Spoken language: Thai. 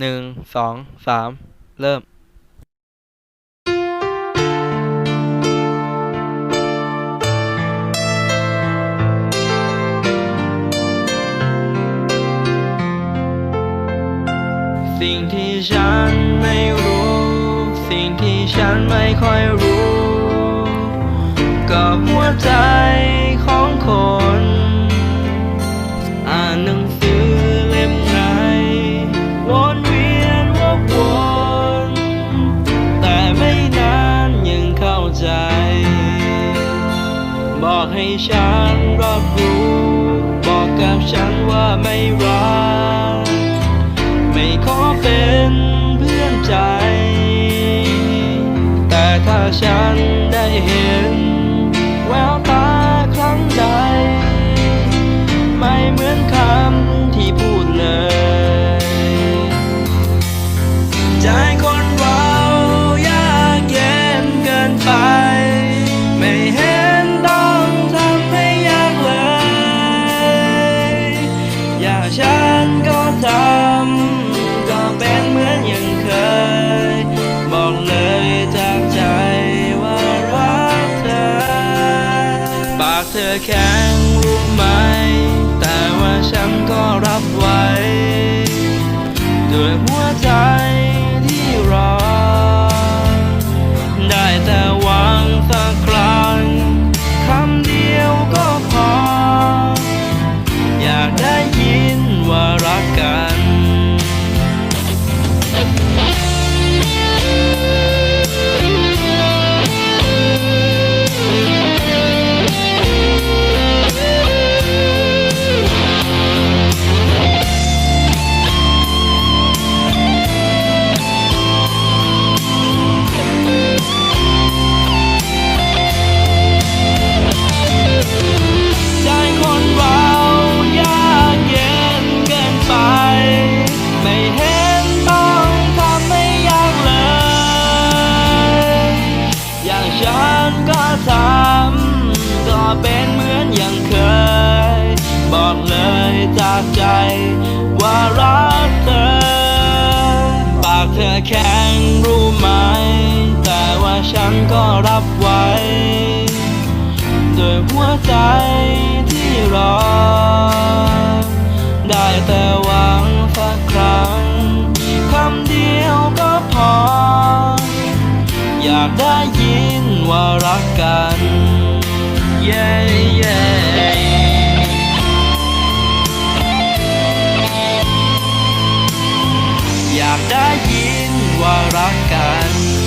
หนึ่งสองสามเริ่มสิ่งที่ฉันไม่รู้ สิ่งที่ฉันไม่ค่อยรู้ก็หัวใจ ให้ฉันรับรู้ บอกกับฉันว่าไม่รัก ไม่ขอเป็นเพื่อนใจ แต่ถ้าฉันได้เห็น ฉันก็ทำก็เป็นเหมือนอย่างเคย บอกเลยจากใจว่ารักเธอ ปากเธอแข็งรู้ไหม แต่ว่าฉันก็รับไว้ ด้วยหัวใจ ยินว่ารักกัน จากใจ ว่ารักเธอ ปากเธอแข็งรู้ไหม แต่ว่าฉันก็รับไว้ด้วยหัวใจที่รอ ได้แต่หวังสักครั้งคำเดียวก็พอ อยากได้ยินว่ารักกันเได้ยินว่ารักกัน